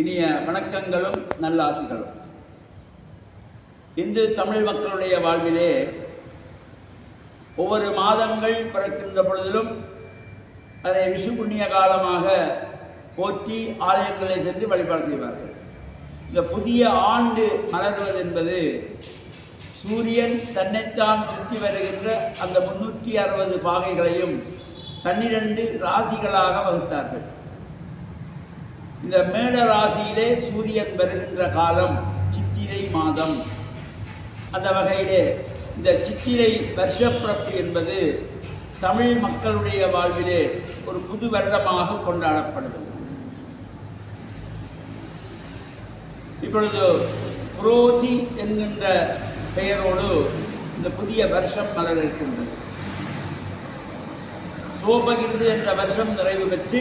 இனிய வணக்கங்களும் நல்லாசிகளும் இந்து தமிழ் மக்களுடைய வாழ்விலே ஒவ்வொரு மாதங்கள் பிறக்கின்ற பொழுதிலும் அதை விஷு புண்ணிய காலமாக போற்றி ஆலயங்களை சென்று வழிபாடு செய்வார்கள். இந்த புதிய ஆண்டு மலர்வது என்பது சூரியன் தன்னைத்தான் சுற்றி வருகின்ற அந்த முன்னூற்றி அறுபது பாகைகளையும் பன்னிரண்டு ராசிகளாக வகுத்தார்கள். இந்த மேட ராசியிலே சூரியன் வருகின்ற காலம் சித்திரை மாதம். அந்த வகையிலே இந்த சித்திரை வருஷப்பிறப்பு என்பது தமிழ் மக்களுடைய வாழ்விலே ஒரு புது வருடமாக கொண்டாடப்படுகிறது இப்பொழுது புரோதி என்கின்ற பெயரோடு இந்த புதிய வருஷம் மலர் இருக்கின்றது சோபகிருது என்ற வருஷம் நிறைவு பெற்று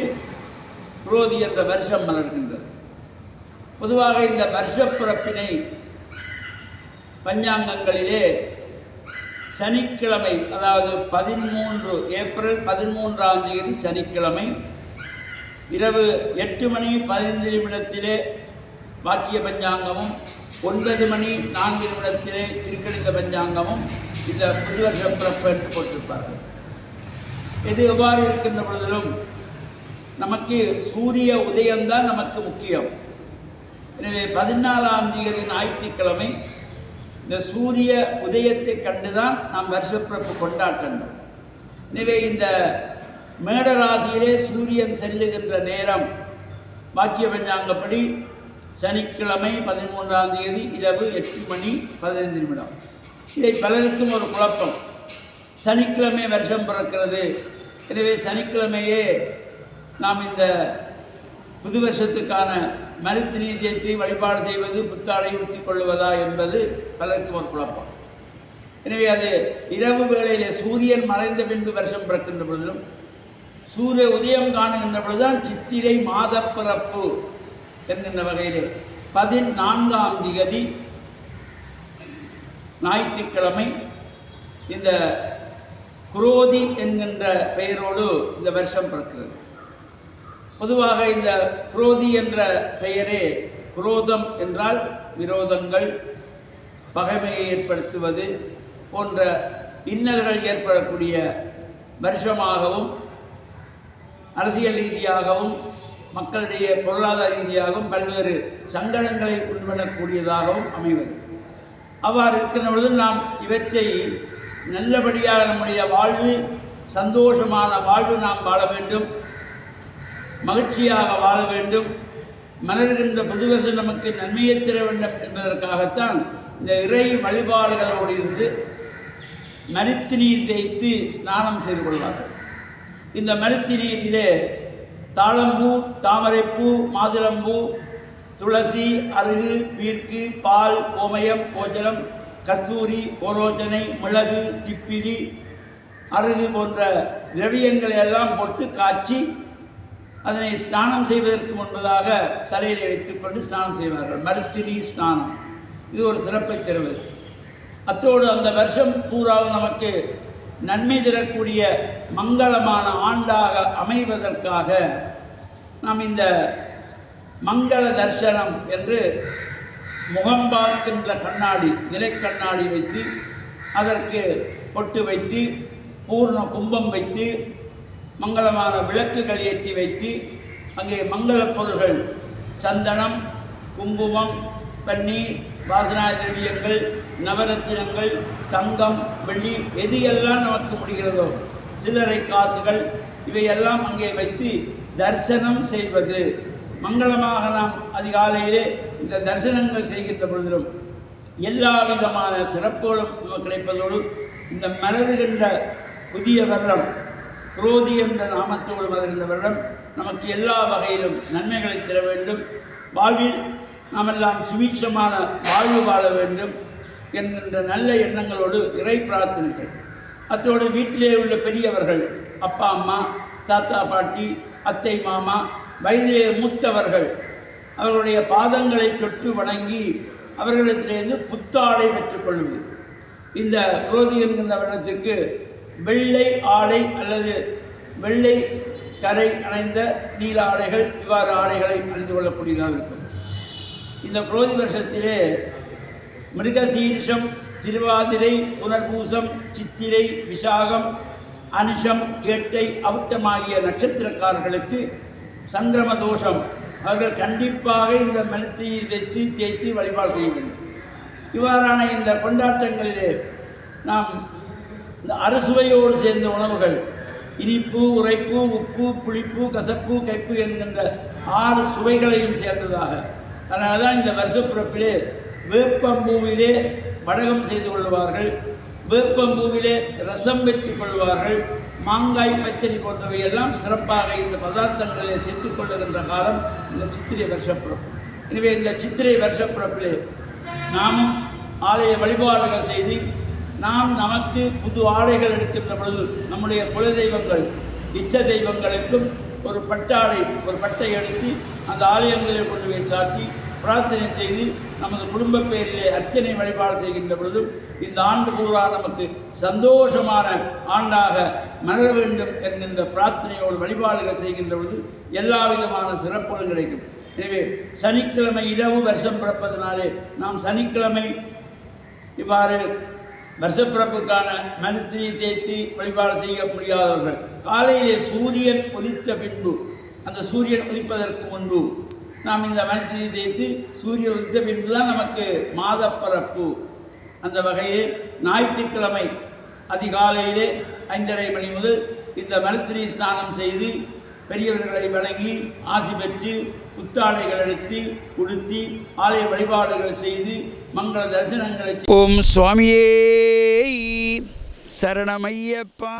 புரோதி என்ற வருஷம் மலர்கின்றது. பொதுவாக இந்த வருஷ பிறப்பினை பஞ்சாங்கங்களிலே சனிக்கிழமை அதாவது பதிமூன்று ஏப்ரல் பதிமூன்றாம் தேதி சனிக்கிழமை இரவு எட்டு மணி பதினைந்து நிமிடத்திலே வாக்கிய பஞ்சாங்கமும் ஒன்பது மணி நான்கு நிமிடத்திலே திருக்கணித பஞ்சாங்கமும் இந்த புது வருஷ பிறப்பு என்று போட்டிருப்பார்கள். இது எவ்வாறு இருக்கின்ற பொழுதிலும் நமக்கு சூரிய உதயம்தான் நமக்கு முக்கியம். எனவே பதினாலாம் தேதி ஞாயிற்றுக்கிழமை இந்த சூரிய உதயத்தை கண்டுதான் நாம் வருஷப்பிறப்பு கொண்டாட்டணும் எனவே இந்த மேடராசியிலே சூரியன் செல்லுகின்ற நேரம் பாக்கிய பஞ்சாங்கப்படி சனிக்கிழமை பதிமூன்றாம் தேதி இரவு எட்டு மணி பதினைந்து நிமிடம். இதை பலருக்கும் ஒரு குழப்பம். சனிக்கிழமை வருஷம் பிறக்கிறது. எனவே சனிக்கிழமையே நாம் இந்த புது வருஷத்துக்கான மருத்து நீதியத்தை வழிபாடு செய்வது புத்தாடை ஊற்றிக் கொள்வதா என்பது பலருக்கு ஒரு குழப்பம். எனவே அது இரவு வேளையிலே சூரியன் மறைந்த பின்பு வருஷம் பிறக்கின்ற பொழுதிலும் சூரிய உதயம் காணுகின்ற பொழுதுதான் சித்திரை மாதப்பிறப்பு என்கின்ற வகையிலே பதினான்காம் திகதி ஞாயிற்றுக்கிழமை இந்த குரோதி என்கின்ற பெயரோடு இந்த வருஷம் பிறக்கிறது. பொதுவாக இந்த குரோதி என்ற பெயரே குரோதம் என்றால் விரோதங்கள் பகைமையை ஏற்படுத்துவது போன்ற இன்னல்கள் ஏற்படக்கூடிய வருஷமாகவும் அரசியல் ரீதியாகவும் மக்களிடையே பொருளாதார ரீதியாகவும் பல்வேறு சங்கடங்களை உள்வரக்கூடியதாகவும் அமைவது. அவ்வாறு இருக்கின்ற பொழுது நாம் இவற்றை நல்லபடியாக நம்முடைய வாழ்வு சந்தோஷமான வாழ்வு நாம் வாழ வேண்டும். மகிழ்ச்சியாக வாழ வேண்டும். மலர்கின்ற புது நமக்கு நன்மையை தர வேண்டும் என்பதற்காகத்தான் இந்த இறை வழிபாடுகளோடு இருந்து மருத்து தேய்த்து ஸ்நானம் செய்து கொள்வார்கள். இந்த மருத்து தாழம்பூ தாமரைப்பூ மாதுளம்பூ துளசி அருகு பீர்க்கு பால் கோமயம் கோஜலம் கஸ்தூரி கோரோஜனை மிளகு திப்பிதி அருகு போன்ற திரவியங்களை எல்லாம் போட்டு காய்ச்சி அதனை ஸ்நானம் செய்வதற்கு முன்பதாக தலையில் வைத்துக்கொண்டு ஸ்நானம் செய்வார்கள். மருத்துவ ஸ்நானம். இது ஒரு சிறப்பை தருவது. அத்தோடு அந்த வருஷம் பூராவும் நமக்கு நன்மை தரக்கூடிய மங்களமான ஆண்டாக அமைவதற்காக நாம் இந்த மங்கள தர்சனம் என்று முகம் பார்க்கின்ற கண்ணாடி நிலைக்கண்ணாடி வைத்து அதற்கு பொட்டு வைத்து பூர்ண கும்பம் வைத்து மங்களமான விளக்குகள் ஏற்றி வைத்து அங்கே மங்களப் பொருள்கள் சந்தனம் குங்குமம் பன்னீர் வாசனா திரவியங்கள் நவரத்தினங்கள் தங்கம் வெள்ளி எது எல்லாம் நமக்கு முடிகிறதோ சில்லறை காசுகள் இவையெல்லாம் அங்கே வைத்து தரிசனம் செய்வது. மங்களமாக நாம் அதிகாலையிலே இந்த தரிசனங்கள் செய்கின்ற பொழுதிலும் எல்லா விதமான சிறப்புகளும் நமக்கு கிடைப்பதோடு இந்த மலர்கின்ற புதிய வருடம் குரோதி என்ற நாமத்தோடு வருகின்ற வருடம் நமக்கு எல்லா வகையிலும் நன்மைகளை தர வேண்டும். வாழ்வில் நாமெல்லாம் சுமீட்சமான வாழ்வு வாழ வேண்டும் என்கின்ற நல்ல எண்ணங்களோடு இறை பிரார்த்தனைகள். அத்தோடு வீட்டிலே உள்ள பெரியவர்கள் அப்பா அம்மா தாத்தா பாட்டி அத்தை மாமா வயதிலே மூத்தவர்கள் அவர்களுடைய பாதங்களை தொட்டு வணங்கி அவர்களிடத்திலிருந்து புத்தாடை பெற்றுக்கொள்வது இந்த குரோதி என்கின்ற வருடத்திற்கு வெள்ளை ஆடை அல்லது வெள்ளை கரை அணைந்த நீல ஆடைகள் இவ்வாறு ஆடைகளை அணிந்து கொள்ளக்கூடியதாக இருக்கும். இந்த குரோதி வருஷத்திலே மிருகசீரிஷம் திருவாதிரை புனர்பூசம் சித்திரை விசாகம் அனுஷம் கேட்டை அவுட்டமாகிய நட்சத்திரக்காரர்களுக்கு சங்கிரம தோஷம். அவர்கள் கண்டிப்பாக இந்த மனத்தை வைத்து தேய்த்து வழிபாடு செய்ய வேண்டும். இவ்வாறான இந்த கொண்டாட்டங்களிலே நாம் இந்த அறுசுவையோடு சேர்ந்த உணவுகள் இனிப்பு உரைப்பு உப்பு புளிப்பு கசப்பு கைப்பு என்கின்ற ஆறு சுவைகளையும் சேர்ந்ததாக. அதனால தான் இந்த வருஷப்பிறப்பிலே வேப்பம்பூவிலே வடகம் செய்து கொள்வார்கள் வேப்பம்பூவிலே ரசம் வைத்துக் கொள்வார்கள் மாங்காய் பச்சடி போன்றவை எல்லாம் சிறப்பாக இந்த பதார்த்தங்களை சேர்த்துக் கொள்ளுகின்ற காலம் இந்த சித்திரை வருஷப்பிறப்பு. எனவே இந்த சித்திரை வருஷப்பிறப்பிலே நாமும் ஆலய வழிபாடுகள் செய்து நாம் நமக்கு புது ஆடைகள் எடுக்கின்ற பொழுது நம்முடைய குல தெய்வங்கள் இச்ச தெய்வங்களுக்கும் ஒரு பட்டாடை ஒரு பட்டை எடுத்து அந்த ஆலயங்களில் கொண்டு போய் சாட்டி பிரார்த்தனை செய்து நமது குடும்ப பேரிலே அர்ச்சனை வழிபாடு செய்கின்ற பொழுதும் இந்த ஆண்டு பூரா நமக்கு சந்தோஷமான ஆண்டாக மலர வேண்டும் என்கின்ற பிரார்த்தனையோடு வழிபாடுகள் செய்கின்ற பொழுது எல்லா விதமான சிறப்புகளும் கிடைக்கும். எனவே சனிக்கிழமை இரவு வருஷம் பிறப்பதனாலே நாம் சனிக்கிழமை இவ்வாறு வருஷப்பிறப்புக்கான மனுத்தியை தேய்த்து வழிபாடு செய்ய முடியாதவர்கள். காலையிலே சூரியன் உதித்த பின்பு அந்த சூரியன் உதிப்பதற்கு முன்பு நாம் இந்த மனுத்தியை தேய்த்து சூரியன் உதித்த பின்பு தான் நமக்கு மாதப்பிறப்பு அந்த வகையில் ஞாயிற்றுக்கிழமை அதிகாலையிலே ஐந்தரை மணி முதல் இந்த மருத்திரி ஸ்நானம் செய்து பெரியவர்களை வணங்கி ஆசி பெற்று புத்தாடைகள் அழுத்தி உடுத்தி ஆலய வழிபாடுகள் செய்து மங்கள தரிசனங்களை ஓம் சுவாமியே சரணமையப்பா.